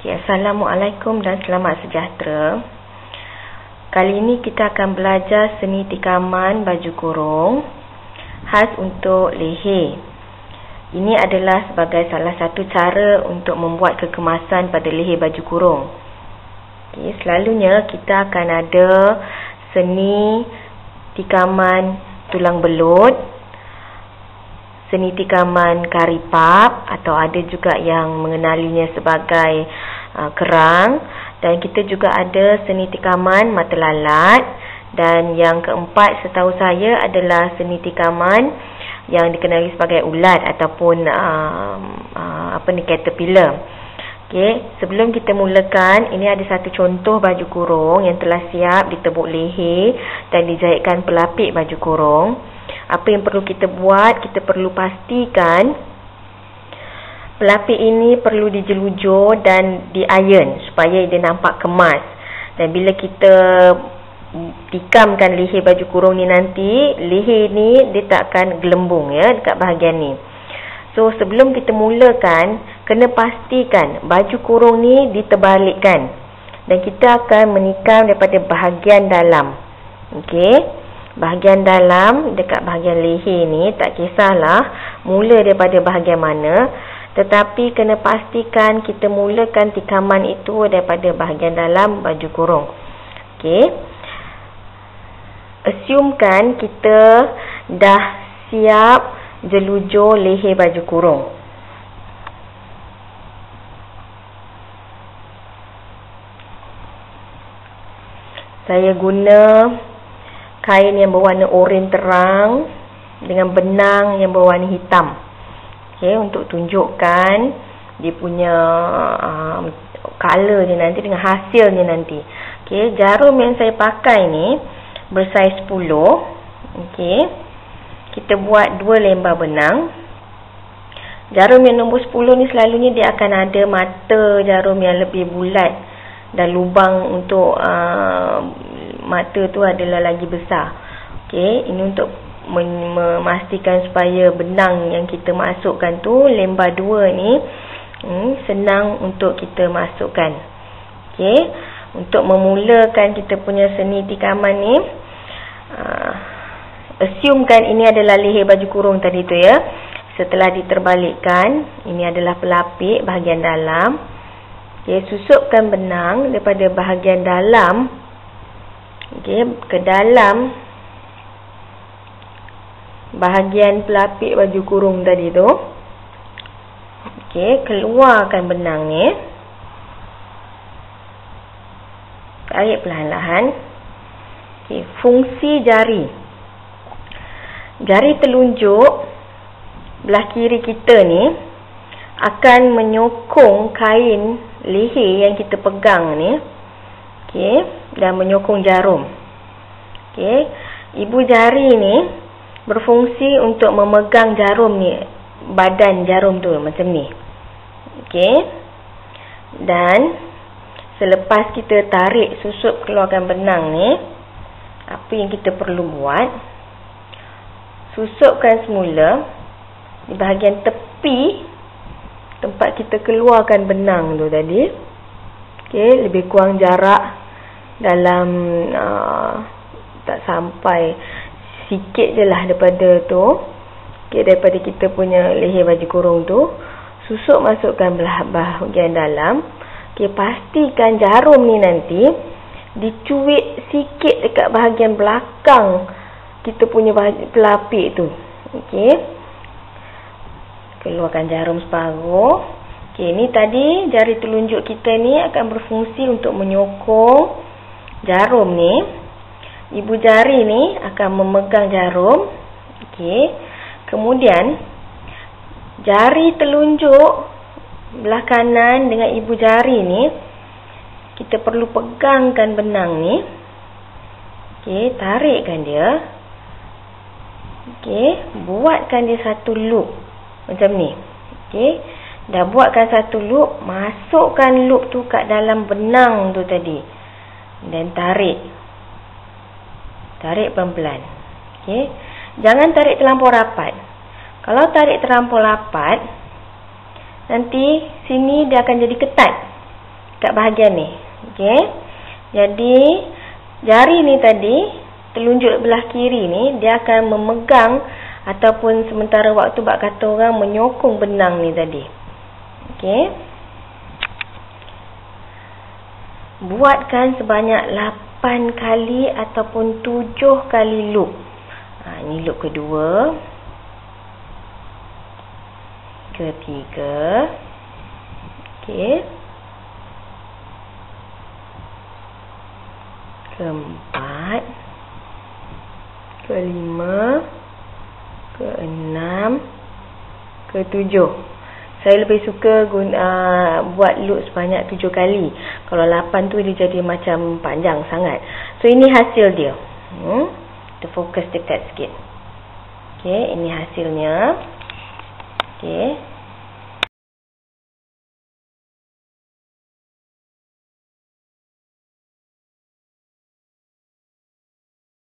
Okay, Assalamualaikum dan selamat sejahtera. Kali ini kita akan belajar seni tikaman baju kurung khas untuk leher. Ini adalah sebagai salah satu cara untuk membuat kekemasan pada leher baju kurung. Okay, selalunya kita akan ada seni tikaman tulang belut, seni tikaman karipap atau ada juga yang mengenalinya sebagai uh, kerang. Dan kita juga ada seni tikaman mata lalat. Dan yang keempat setahu saya adalah seni tikaman yang dikenali sebagai ulat ataupun uh, uh, apa ni caterpillar. Okey, sebelum kita mulakan, ini ada satu contoh baju kurung yang telah siap ditebuk leher dan dijahitkan pelapik baju kurung apa yang perlu kita buat kita perlu pastikan pelapik ini perlu dijelujur dan di iron supaya dia nampak kemas. Dan bila kita tikamkan leher baju kurung ni nanti leher ni dia tak akan gelembung ya dekat bahagian ni. So sebelum kita mulakan kena pastikan baju kurung ni diterbalikkan. Dan kita akan menikam daripada bahagian dalam. Okey bahagian dalam dekat bahagian leher ni tak kisahlah mula daripada bahagian mana tetapi kena pastikan kita mulakan tikaman itu daripada bahagian dalam baju kurung. Okey. Assumekan kita dah siap jelujur leher baju kurung. Saya guna kain yang berwarna oranye terang dengan benang yang berwarna hitam. Okey, untuk tunjukkan dia punya uh, color dia nanti dengan hasilnya nanti. Okey, jarum yang saya pakai ni bersaiz 10. Okey. Kita buat dua lembar benang. Jarum yang nombor 10 ni selalunya dia akan ada mata jarum yang lebih bulat dan lubang untuk uh, mata tu adalah lagi besar. Okey, ini untuk memastikan supaya benang yang kita masukkan tu lembar dua ni hmm, senang untuk kita masukkan. Okey, untuk memulakan kita punya seni tikaman ni uh, assumekan ini adalah leher baju kurung tadi tu ya. Setelah diterbalikkan, ini adalah pelapik bahagian dalam. Okey, susupkan benang daripada bahagian dalam okay, ke dalam bahagian pelapik baju kurung tadi tu. Okey keluarkan benang ni tarik perlahan-lahan. Okey fungsi jari. Jari telunjuk belah kiri kita ni akan menyokong kain leher yang kita pegang ni okey dan menyokong jarum. Okey, ibu jari ni berfungsi untuk memegang jarum ni, badan jarum tu macam ni. Okey. Dan selepas kita tarik susup keluarkan benang ni, apa yang kita perlu buat? Susupkan semula di bahagian tepi tempat kita keluarkan benang tu tadi. Okey, lebih kurang jarak dalam uh, tak sampai sikit je lah daripada tu. Okay, daripada kita punya leher baju kurung tu susuk masukkan belah bahagian dalam. Okay, pastikan jarum ni nanti dicuit sikit dekat bahagian belakang kita punya pelapik tu. Okay. keluarkan jarum separuh. Okay, ni tadi jari telunjuk kita ni akan berfungsi untuk menyokong jarum ni. Ibu jari ni akan memegang jarum. Okey. Kemudian jari telunjuk belah kanan dengan ibu jari ni kita perlu pegangkan benang ni. Okey tarikkan dia. Okey buatkan dia satu loop macam ni. Okey dah buatkan satu loop masukkan loop tu kat dalam benang tu tadi dan tarik tarik pelan-pelan okey jangan tarik terlampau rapat kalau tarik terlampau rapat nanti sini dia akan jadi ketat Dekat bahagian ni. Okey. Jadi, jari ni tadi, telunjuk belah kiri ni, dia akan memegang ataupun sementara waktu bak kata orang menyokong benang ni tadi. Okey. Buatkan sebanyak 8 kali ataupun 7 kali loop. Ha, ini loop kedua. Ketiga. Okey. Keempat. Kelima. Keenam. Ketujuh. Saya lebih suka guna, uh, buat loop sebanyak tujuh kali. Kalau lapan tu dia jadi macam panjang sangat. So ini hasil dia. Hmm? Kita fokus dekat sikit. Okay, ini hasilnya. Okay.